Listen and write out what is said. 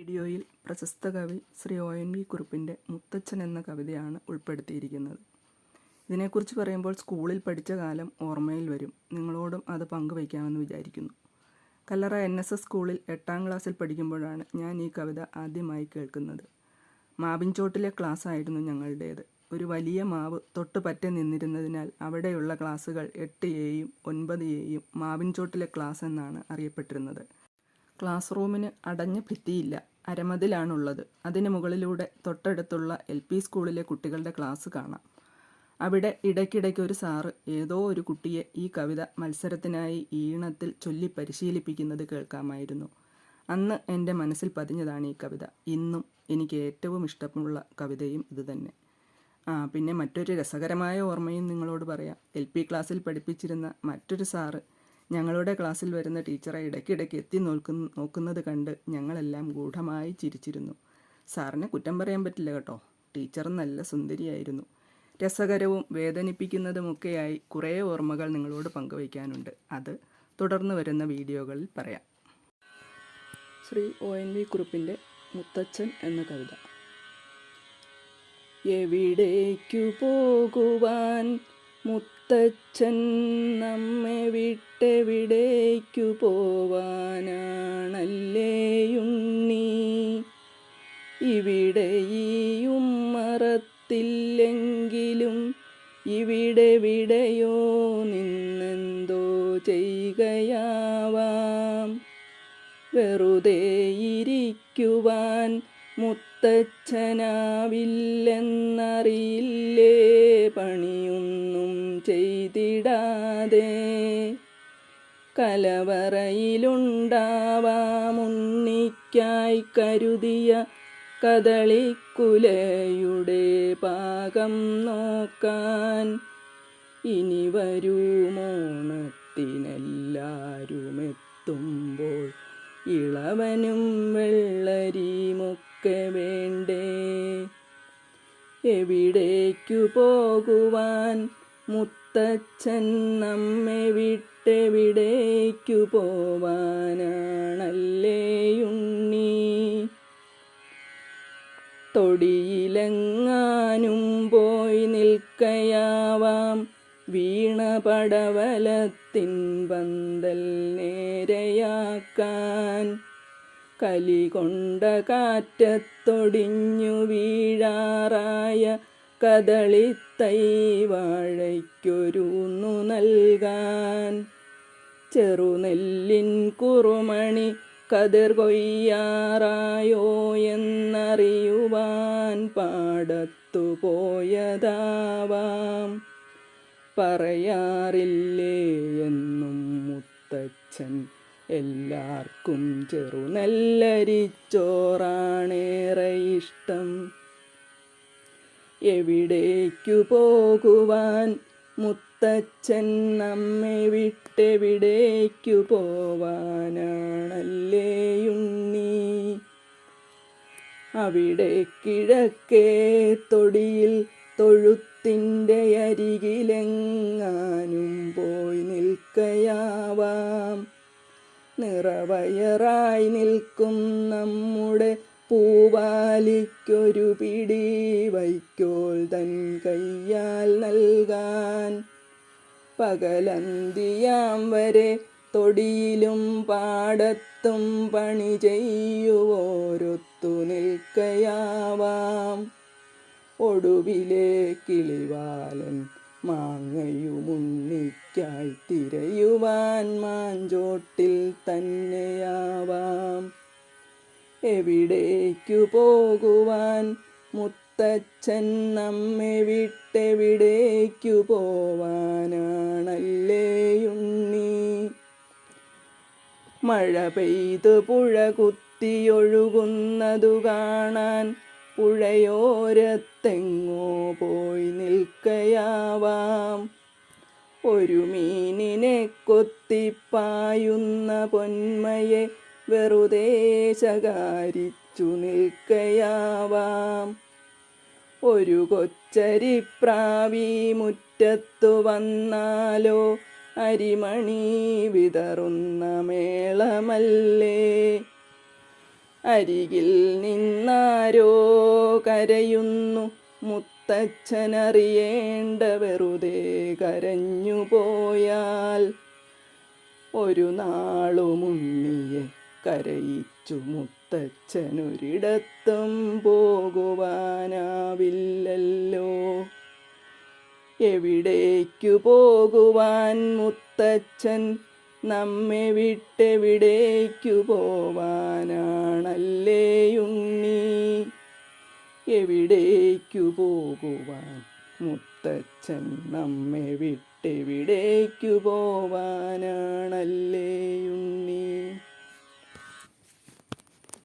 വീഡിയോയിൽ പ്രശസ്ത കവി ശ്രീ ഒ എൻ വി കുറുപ്പിന്റെ മുത്തച്ഛൻ എന്ന കവിതയാണ് ഉൾപ്പെടുത്തിയിരിക്കുന്നത്. ഇതിനെക്കുറിച്ച് പറയുമ്പോൾ സ്കൂളിൽ പഠിച്ച കാലം ഓർമ്മയിൽ വരും. നിങ്ങളോടും അത് പങ്കുവയ്ക്കാമെന്ന് വിചാരിക്കുന്നു. കല്ലറ എൻ എസ് എസ് സ്കൂളിൽ എട്ടാം ക്ലാസ്സിൽ പഠിക്കുമ്പോഴാണ് ഞാൻ ഈ കവിത ആദ്യമായി കേൾക്കുന്നത്. മാവിൻചോട്ടിലെ ആയിരുന്നു ഞങ്ങളുടേത്. ഒരു വലിയ മാവ് തൊട്ട് പറ്റി നിന്നിരുന്നതിനാൽ അവിടെയുള്ള ക്ലാസ്സുകൾ എട്ട് എയും ഒൻപത് എയും മാവിൻചോട്ടിലെ ക്ലാസ് എന്നാണ് അറിയപ്പെട്ടിരുന്നത്. ക്ലാസ് റൂമിന് അടഞ്ഞ ഭിത്തിയില്ല. അരമതിലാണുള്ളത്. അതിന് മുകളിലൂടെ തൊട്ടടുത്തുള്ള എൽ പി സ്കൂളിലെ കുട്ടികളുടെ ക്ലാസ് കാണാം. അവിടെ ഇടയ്ക്കിടയ്ക്ക് ഒരു സാറ് ഏതോ ഒരു കുട്ടിയെ ഈ കവിത മത്സരത്തിനായി ഈണത്തിൽ ചൊല്ലി പരിശീലിപ്പിക്കുന്നത് കേൾക്കാമായിരുന്നു. അന്ന് എന്റെ മനസ്സിൽ പതിഞ്ഞതാണ് ഈ കവിത. ഇന്നും എനിക്ക് ഏറ്റവും ഇഷ്ടമുള്ള കവിതയും ഇതുതന്നെ ആ പിന്നെ മറ്റൊരു രസകരമായ ഓർമ്മയും നിങ്ങളോട് പറയാം. എൽ പി ക്ലാസ്സിൽ പഠിപ്പിച്ചിരുന്ന മറ്റൊരു സാറ് ഞങ്ങളുടെ ക്ലാസ്സിൽ വരുന്ന ടീച്ചറെ ഇടയ്ക്കിടയ്ക്ക് എത്തി നോക്കുന്ന നോക്കുന്നത് കണ്ട് ഞങ്ങളെല്ലാം ഗൂഢമായി ചിരിച്ചിരുന്നു. സാറിനെ കുറ്റം പറയാൻ പറ്റില്ല കേട്ടോ. ടീച്ചർ നല്ല സുന്ദരിയായിരുന്നു. രസകരവും വേദനിപ്പിക്കുന്നതുമൊക്കെയായി കുറേ ഓർമ്മകൾ നിങ്ങളോട് പങ്കുവയ്ക്കാനുണ്ട്. അത് തുടർന്ന് വരുന്ന വീഡിയോകളിൽ പറയാം. ശ്രീ ഒ എൻ വി കുറുപ്പിന്റെ മുത്തച്ഛൻ എന്ന കവിത. എവിടേക്കു പോകുവാൻ മുത്തച്ഛൻ നമ്മെ വിട്ടെവിടേക്കു പോവാനാണല്ലേയുണ്ണി ഇവിടെ ഈ ഉമ്മറത്തില്ലെങ്കിലും ഇവിടെ വിടയോ നിന്നെന്തോ ചെയ്യുകയാവാം. വെറുതെ ഇരിക്കുവാൻ മുത്തച്ഛനാവില്ലെന്നറിയില്ലേ പണിയൊന്നും ചെയ്തിടാതെ കലവറയിലുണ്ടാവാമുണ്ണിക്കായി കരുതിയ കദളിക്കുലയുടെ പാകം നോക്കാൻ ഇനി വരുമോണത്തിനെല്ലാരുമെത്തുമ്പോൾ ഇളവനും വെള്ളരിയുമൊക്കെ വേണ്ടേ. എവിടേക്കു പോകുവാൻ മുത്തച്ഛൻ നമ്മെ വിട്ടെവിടേക്കു പോവാനാണല്ലേയുണ്ണി തൊടിയിലെങ്ങാനും പോയി നിൽക്കയാവാം വീണ പടവലത്തിൻ പന്തൽ നേരെയാക്കാൻ. കലി കൊണ്ട കാറ്റത്തൊടിഞ്ഞു വീഴാറായ കദളിത്തൈ വാഴയ്ക്കൊരുന്നു നൽകാൻ. ചെറുനെല്ലിൻ കുറുമണി കതിർ കൊയ്യാറായോ എന്നറിയുവാൻ പാടത്തു പോയതാവാം. പറയാറില്ലേ എന്നും മുത്തച്ഛൻ എല്ലാവർക്കും ചെറുനെല്ലരിച്ചോറാണേറെ ഇഷ്ടം. എവിടേക്കു പോകുവാൻ? മുത്തച്ഛൻ നമ്മെ വിട്ടെവിടേക്കു പോവാനാണല്ലേയുണ്ണി അവിടെ കിഴക്കേ തൊടിയിൽ തൊഴുത്തിന്റെ അരികിലെങ്ങാനും പോയി നിൽക്കയാവാം. നിറവയറായി നിൽക്കും നമ്മുടെ പൂവാലിക്കൊരു പിടി വൈക്കോൽ തൻ കയ്യാൽ നൽകാൻ. പകലന്തിയാം വരെ തൊടിയിലും പാടത്തും പണി ചെയ്യുവോരൊത്തു നിൽക്കയാവാം. ഒടുവിലെ കിളിവാലൻ മാങ്ങയുമുണ്ണിക്കായി തിരയുവാൻ മാഞ്ചോട്ടിൽ തന്നെയാവാം. എവിടേക്കു പോകുവാൻ? മുത്തച്ഛൻ നമ്മെ വിട്ടെവിടേക്കു പോവാനാണല്ലേയുണ്ണി മഴ പെയ്തു പുഴ കുത്തിയൊഴുകുന്നതു കാണാൻ പുഴയോരത്തെങ്ങോ പോയി നിൽക്കയാവാം. ഒരു മീനിനെ കൊത്തിപ്പായുന്ന പൊന്മയെ വെറുതെ ശകാരിച്ചു നിൽക്കയാവാം. ഒരു കൊച്ചരിപ്രാവി മുറ്റത്തു വന്നാലോ അരിമണി വിതറുന്ന മേളമല്ലേ? അരികിൽ നിന്നാരോ കരയുന്നു മുത്തച്ഛനറിയേണ്ട വെറുതെ കരഞ്ഞു പോയാൽ ഒരു നാളുമുണ്ണിയെ കരയിച്ചു മുത്തച്ഛനൊരിടത്തും പോകുവാനാവില്ലല്ലോ. എവിടേക്കു പോകുവാൻ മുത്തച്ഛൻ നമ്മെ വിട്ടെവിടേക്കു പോവാനാണല്ലേ ഉണ്ണി എവിടേക്കു പോകുവാൻ മുത്തച്ഛൻ നമ്മെ വിട്ടെവിടേക്കു പോവാനാണല്ലേ ഉണ്ണി